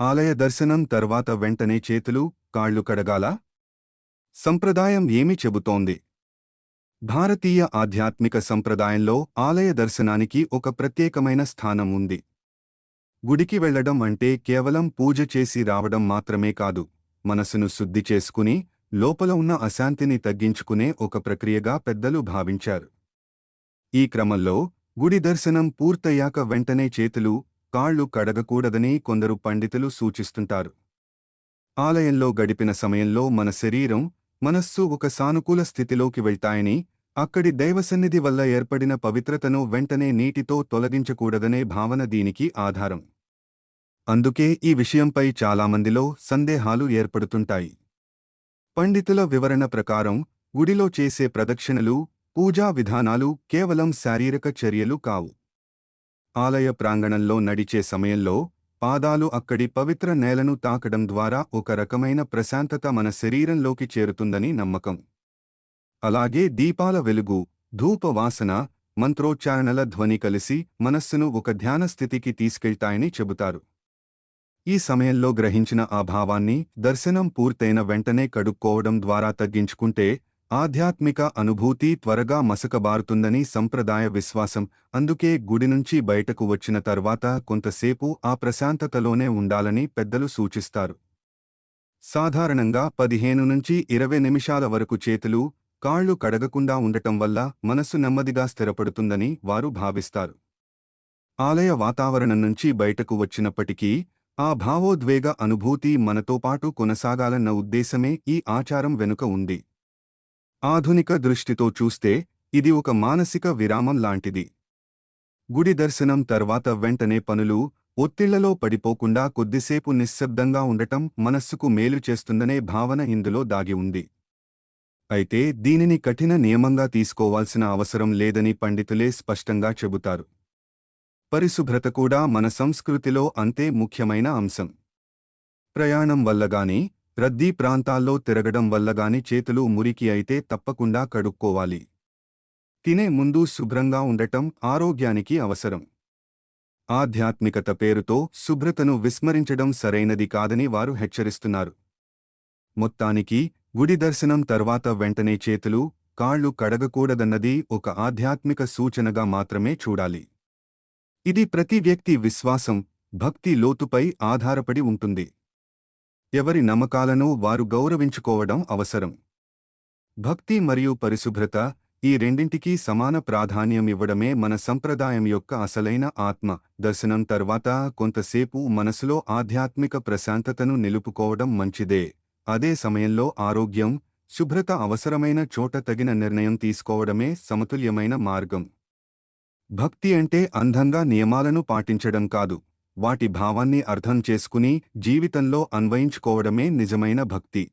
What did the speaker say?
ఆలయ దర్శనం తర్వాత వెంటనే చేతులు కాళ్ళు కడగాలా? సంప్రదాయం ఏమి చెబుతోంది? భారతీయ ఆధ్యాత్మిక సంప్రదాయంలో ఆలయ దర్శనానికి ఒక ప్రత్యేకమైన స్థానం ఉంది. గుడికి వెళ్ళడం అంటే కేవలం పూజ చేసి రావడం మాత్రమే కాదు మనసును శుద్ధి చేసుకుని లోపల ఉన్న అశాంతిని తగ్గించుకునే ఒక ప్రక్రియగా పెద్దలు భావించారు. ఈ క్రమంలో గుడి దర్శనం పూర్తయ్యాక వెంటనే చేతులు కాళ్ళు కడగకూడదని కొందరు పండితులు సూచిస్తుంటారు. ఆలయంలో గడిపిన సమయంలో మన శరీరం మనస్సు ఒక సానుకూల స్థితిలోకి వెళ్తాయని అక్కడి దైవసన్నిధి వల్ల ఏర్పడిన పవిత్రతను వెంటనే నీటితో తొలగించకూడదనే భావన దీనికి ఆధారం. అందుకే ఈ విషయంపై చాలామందిలో సందేహాలు ఏర్పడుతుంటాయి. పండితుల వివరణ ప్రకారం గుడిలో చేసే ప్రదక్షిణలు పూజా విధానాలు కేవలం శారీరక చర్యలు కావు. ఆలయ ప్రాంగణంలో నడిచే సమయంలో పాదాలు అక్కడి పవిత్ర నేలను తాకడం ద్వారా ఒక రకమైన ప్రశాంతత మన శరీరంలోకి చేరుతుందని నమ్మకం. అలాగే దీపాల వెలుగు ధూప వాసన మంత్రోచ్చారణల ధ్వని కలిసి మనస్సును ఒక ధ్యాన స్థితికి తీసుకెళ్తాయని చెబుతారు. ఈ సమయంలో గ్రహించిన ఆ భావాన్ని దర్శనం పూర్తయిన వెంటనే కడుక్కోవడం ద్వారా తగ్గించుకుంటే ఆధ్యాత్మిక అనుభూతి త్వరగా మసకబారుతుందని సంప్రదాయ విశ్వాసం. అందుకే గుడి నుంచి బయటకు వచ్చిన తర్వాత కొంతసేపు ఆ ప్రశాంతతలోనే ఉండాలని పెద్దలు సూచిస్తారు. సాధారణంగా పదిహేను నుంచి ఇరవై నిమిషాల వరకు చేతులు కాళ్ళు కడగకుండా ఉండటం వల్ల మనసు నెమ్మదిగా స్థిరపడుతుందని వారు భావిస్తారు. ఆలయ వాతావరణం నుంచి బయటకు వచ్చినప్పటికీ ఆ భావోద్వేగ అనుభూతి మనతో పాటు కొనసాగాలన్న ఉద్దేశమే ఈ ఆచారం వెనుక ఉంది. ఆధునిక దృష్టితో చూస్తే ఇది ఒక మానసిక విరామం లాంటిది. గుడి దర్శనం తర్వాత వెంటనే పనులు ఒత్తిళ్ళలో పడిపోకుండా కొద్దిసేపు నిశ్శబ్దంగా ఉండటం మనస్సుకు మేలు చేస్తుందనే భావన ఇందులో దాగి ఉంది. అయితే దీనిని కఠిన నియమంగా తీసుకోవాల్సిన అవసరం లేదని పండితులే స్పష్టంగా చెబుతారు. పరిశుభ్రత కూడా మన సంస్కృతిలో అంతే ముఖ్యమైన అంశం. ప్రయాణం వల్లగాని రద్దీ ప్రాంతాల్లో తిరగడం వల్లగాని చేతులు మురికి అయితే తప్పకుండా కడుక్కోవాలి. తినే ముందు శుభ్రంగా ఉండటం ఆరోగ్యానికి అవసరం. ఆధ్యాత్మికత పేరుతో శుభ్రతను విస్మరించడం సరైనది కాదని వారు హెచ్చరిస్తున్నారు. మొత్తానికి గుడి దర్శనం తర్వాత వెంటనే చేతులు కాళ్ళు కడగకూడదన్నది ఒక ఆధ్యాత్మిక సూచనగా మాత్రమే చూడాలి. ఇది ప్రతి వ్యక్తి విశ్వాసం భక్తి లోతుపై ఆధారపడి ఉంటుంది. ఎవరి నమ్మకాలను వారు గౌరవించుకోవడం అవసరం. భక్తి మరియు పరిశుభ్రత ఈ రెండింటికీ సమాన ప్రాధాన్యం ఇవ్వడమే మన సంప్రదాయం యొక్క అసలైన ఆత్మ. దర్శనం తర్వాత కొంతసేపు మనసులో ఆధ్యాత్మిక ప్రశాంతతను నిలుపుకోవడం మంచిదే. అదే సమయంలో ఆరోగ్యం శుభ్రత అవసరమైన చోట తగిన నిర్ణయం తీసుకోవడమే సమతుల్యమైన మార్గం. భక్తి అంటే అందంగా నియమాలను పాటించడం కాదు. వాటి భావాన్ని అర్థం చేసుకుని జీవితంలో అన్వయించుకోవడమే నిజమైన భక్తి.